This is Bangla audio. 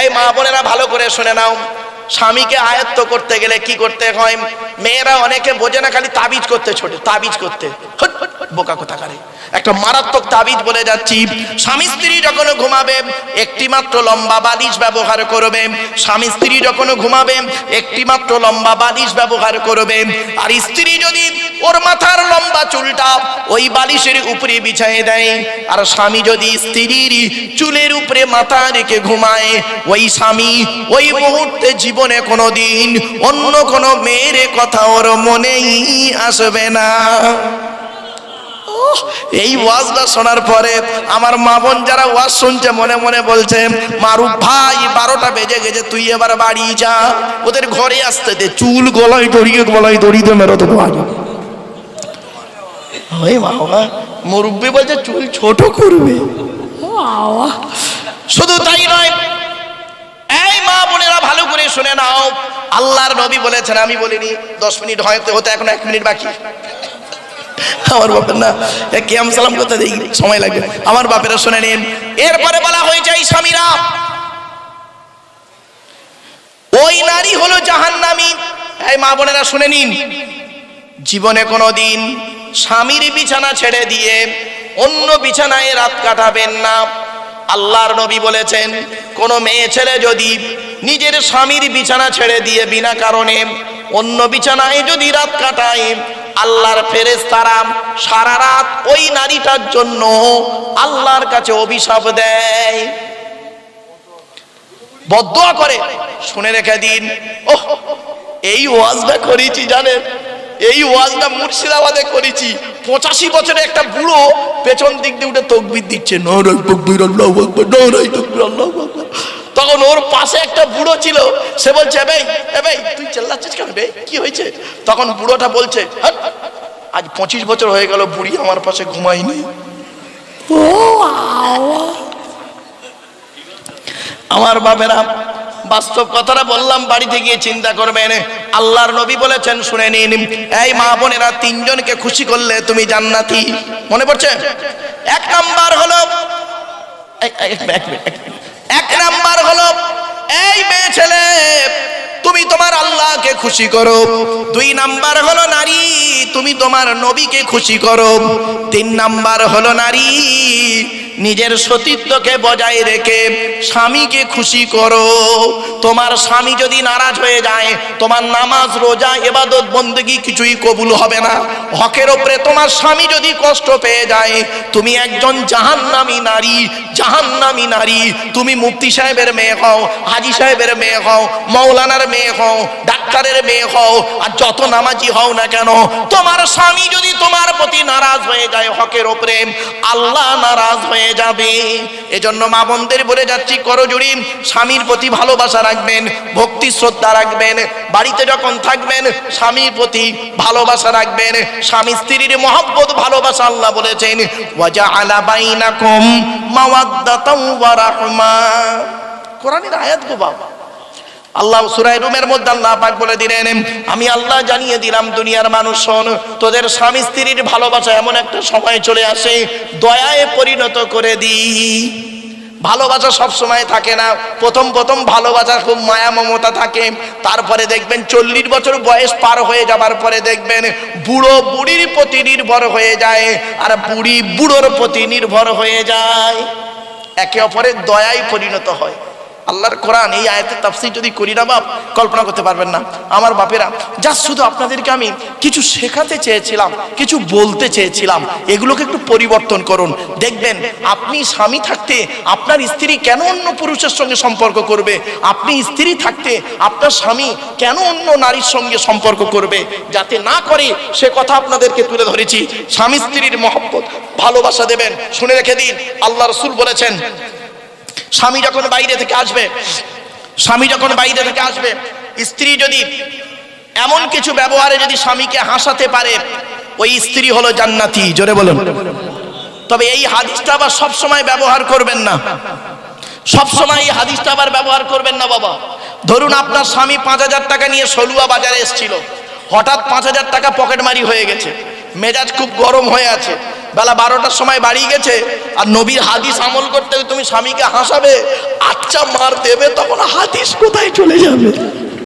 এই মা বোনেরা ভালো করে শুনে নাও। স্বামীকে আয়ত্ত করতে গেলে কি করতে হয়? মেয়েরা অনেকে বোঝে না, খালি তাবিজ করতে, ছোট তাবিজ করতে। বোকা কোথা করে একটা মারাত্মক তাবিজ বলে যাচ্ছি। স্বামী স্ত্রী যখন ঘুমাবে একটি মাত্র লম্বা বালিশ ব্যবহার করবে। স্বামী স্ত্রী যখন ঘুমাবে একটি মাত্র লম্বা বালিশ ব্যবহার করবে। আর স্ত্রী যদি ওর মাথার লম্বা চুলটা ওই বালিশের উপরে বিছায় দেয়, আর স্বামী যদি স্ত্রীর চুলের উপরে মাথা রেখে ঘুমায়, ওই স্বামী ওই মুহূর্তে জীবনে কোনো দিন অন্য কোনো মেয়ের কথা ওর মনেই আসবে না। এই ওয়াজটা শোনার পরে আমার মা বোন যারা ওয়াজ শুনছে মনে মনে বলছে মারুফ ভাই বারোটা বেজে গেছে তুই এবার বাড়ি যা। ওদের ঘরে আসতে দে চুল গলায় দড়িয়ে গলায় দড়িয়ে মেরো তো আগে ওই বাবা মুরব্বী বলছে চুল ছোট করবে। শুধু তাই নয় এই মা বোনেরা ভালো করে শুনে নাও। আল্লাহর নবী বলেছেন আমি বলিনি দশ মিনিট হয়তো হতে এখন এক মিনিট বাকি। আমার বাপের না। কিয়াম সালাম করতে দেই, সময় লাগবে। আমার বাপেরা শুনে নিন। এরপরে বলা হয়েছে, এই স্বামীরা, ওই নারী হলো জাহান্নামী। এই মা বোনেরা শুনে নিন। জীবনে কোনো দিন স্বামীর বিছানা ছেড়ে দিয়ে অন্য বিছানায় রাত কাটাবেন না। আল্লাহর নবী বলেছেন, কোন মেয়ে ছেলে যদি নিজের স্বামীর বিছানা ছেড়ে দিয়ে বিনা কারণে অন্য বিছানায় যদি রাত কাটায় আল্লাহর ফেরেস তারা সারা রাত ওই নারীটার জন্য আল্লাহর কাছে অভিশাপ দেয়। বদুয়া করে, শুনে রেখে দিন। ওহ, এই ওয়াজটা করেছি জানেন? এই ওয়াজটা মুর্শিদাবাদে করেছি। পঁচাশি বছরে একটা বুড়ো পেছন দিক দিয়ে উঠে তকবির দিচ্ছে নরাই তকবির, আল্লাহ নরাই তকবির, আল্লাহ তখন ওর পাশে একটা বুড়ো ছিল, সে বলছে ভাই, এ ভাই তুই চেল্লাচ্ছিস কেন বে কি হয়েছে? তখন বুড়োটা বলছে আজ পঁচিশ বছর হয়ে গেল বুড়ি আমার পাশে আওয়া। আমার বাবেরা বাস্তব কথাটা বললাম বাড়িতে গিয়ে চিন্তা করবেন আল্লাহর নবী বলেছেন শুনে নিন এই মা বোনেরা তিনজনকে খুশি করলে তুমি জান্নাতি। মনে পড়ছে? এক নাম্বার হলো। এক নাম্বার হলো এই মেয়ে ছেলে তুমি তোমার আল্লাহকে খুশি করো। দুই নাম্বার হলো নারী, তুমি তোমার নবীকে খুশি করো। তিন নাম্বার হলো নারী, নিজের সতীত্বকে বজায় রেখে স্বামীকে খুশি করো। তোমার স্বামী যদি নারাজ হয়ে যায়, তোমার নামাজ, রোজা, এবাদত, বন্দেগি কিছুই কবুল হবে না। হকের ওপরে তোমার স্বামী যদি কষ্ট পেয়ে যায়, তুমি একজন জাহান্নামী নারী জাহান্নামী নারী। তুমি মুফতি সাহেবের মেয়ে হও, হাজি সাহেবের মেয়ে হও মৌলানার মেয়ে হও, ডাক্তারের মেয়ে হও, আর যত নামাজি হও না কেন, তোমার স্বামী যদি তোমার প্রতি নারাজ হয়ে যায় হকের ওপরে, আল্লাহ নারাজ হয়ে যাবে। এজন্য মা বোনদের বলে যাচ্ছি করজুড়ি স্বামীর প্রতি ভালোবাসা রাখবেন, ভক্তি, শ্রদ্ধা রাখবেন, বাড়িতে যখন থাকবেন, স্বামীর প্রতি ভালোবাসা রাখবেন, স্বামী স্ত্রীর মহব্বত, ভালোবাসা আল্লাহ বলেছেন ওয়াজা আলা বাইনাকুম মাওয়াদ্দাতাও ওয়া রাহমা। কোরআনের আয়াত গো বাবা। আল্লাহ সুরাই রুমের মধ্যে আল্লাহ পাক বলে দিলেন, আমি আল্লাহ জানিয়ে দিলাম, দুনিয়ার মানুষ শোন, তোদের স্বামী স্ত্রীর ভালোবাসা এমন একটা সময় চলে আসে, দয়ায় পরিণত করে দিই ভালোবাসা সব সময় থাকে না, প্রথম প্রথম ভালোবাসা খুব মায়া মমতা থাকে, তারপরে দেখবেন চল্লিশ বছর বয়স পার হয়ে যাবার পরে দেখবেন বুড়ো বুড়ির প্রতি নির্ভর হয়ে যায়, আর বুড়ি বুড়োর প্রতি নির্ভর হয়ে যায়। একে অপরের দয়ায় পরিণত হয়। আল্লাহর কোরআন, এই আয়াতের তাফসীর যদি করি না বাপ, কল্পনা করতে পারবেন না। আমার বাপেরা যা শুধু আপনাদেরকে আমি কিছু শেখাতে চেয়েছিলাম, কিছু বলতে চেয়েছিলাম, এগুলোকে একটু পরিবর্তন করুন। দেখবেন, আপনি স্বামী থাকতে আপনার স্ত্রী কেন অন্য পুরুষের সঙ্গে সম্পর্ক করবে? আপনি স্ত্রী থাকতে আপনার স্বামী কেন অন্য নারীর সঙ্গে সম্পর্ক করবে? যাতে না করে সে কথা আপনাদেরকে তুলে ধরেছি। স্বামী স্ত্রীর মহব্বত, ভালোবাসা দেবেন। শুনে রেখে দিন, আল্লাহ রসুল বলেছেন স্বামী যখন বাইরে থেকে আসবে, স্বামী যখন বাইরে থেকে আসবে, স্ত্রী যদি এমন কিছু ব্যবহারে যদি স্বামীকে হাসাতে পারে, ওই স্ত্রী হলো জান্নাতি। জোরে বলুন। তবে এই হাদিসটা আবার সব সময় ব্যবহার করবেন না। সব সময় এই হাদিসটা আবার ব্যবহার করবেন না বাবা। ধরুন আপনার স্বামী পাঁচ হাজার টাকা নিয়ে সলুয়া বাজারে এসেছিল। হঠাৎ পাঁচ হাজার টাকা পকেটমারি হয়ে গেছে। মেজাজ খুব গরম হয়ে আছে। বেলা বারোটার সময় বাড়ি গেছে, আর নবীর হাদিস আমল করতে তুমি স্বামীকে হাসাবে আচ্ছা মার দেবে, তখন হাদিস কোথায় চলে যাবে?